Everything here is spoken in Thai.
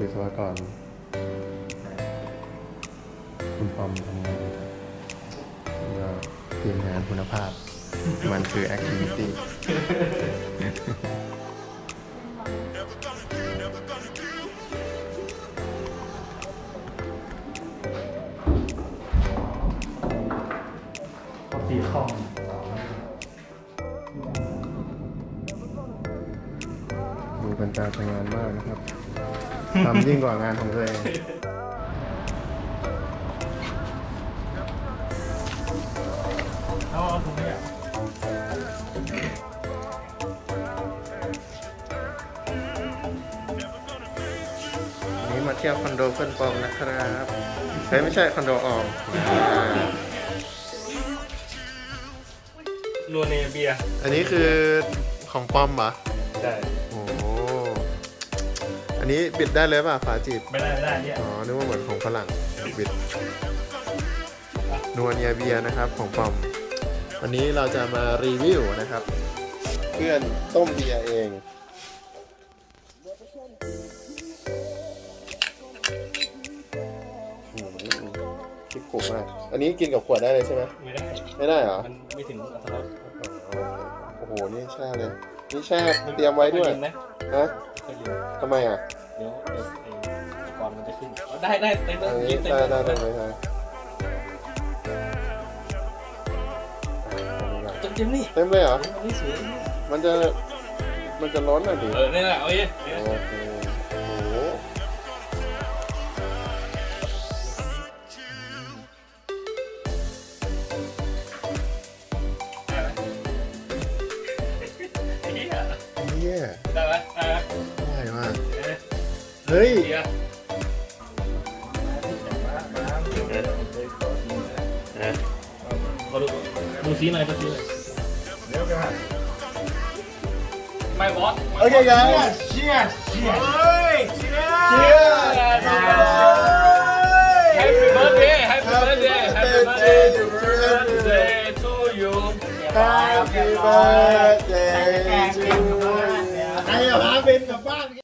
วิศวกร คุณปอมทำงานก็ทีมงานคุณภาพ มันคือ activity ตีข้องดูเป็นการทำงานมากนะครับ ทำยิ่งกว่างานของตัวเองเอาเอาถุงนี้อะวันนี้มาเที่ยวคอนโดเพื่อนปอมนะครับเฮ้ยไม่ใช่คอนโดออมอ่านัวเนเบียร์อันนี้คือของปอมเหรอ ใช่โอ้โหอั นนี้บิดได้เลยป่ะฝาจีบ ไม่ได้ไม่ได้เนี่ยอ๋อ นึกว่าเหมือนของฝรั่งบิดนัวเนียเบียร์นะครับของปอม วันนี้เราจะมารีวิวนะครับ เพื่อนต้มเบียร์เอง อืมคิดขมมาก อันนี้กินกับขวดได้เลยใช่ไหม ไม่ได้ ไม่ได้เหรอ มันไม่ถึงอัตราอ๋อโอ้โห นี่แช่เลย นี่แช่เตรียมไว้ด้วยเคนะฮะ เคยเรียนทำไมอะเดี๋ยวเดี๋ยวไอ้อุปกรณ์มันจะขึ้นเอาได้ได้เต็มเลยอันนี้ยิงเต็มได้เลยได้ได้เลยครับเต็มเต็มนี่เต็มเลยเหรอ อันนี้สวยมันจะ มันจะล้นอะดิ เออนี่แหละเอาเองโอเคโอ้โหเนี่ยได้ไหมได้ไหมอร่อยมากเอ๊ะเฮ้ยเบียร์เขาดูดูซีหน่อยดูซีหน่อยไม่บอสโอเคยังเชียร์เชียร์ Happy birthday Happy birthday Happy birthday to you Happy birthday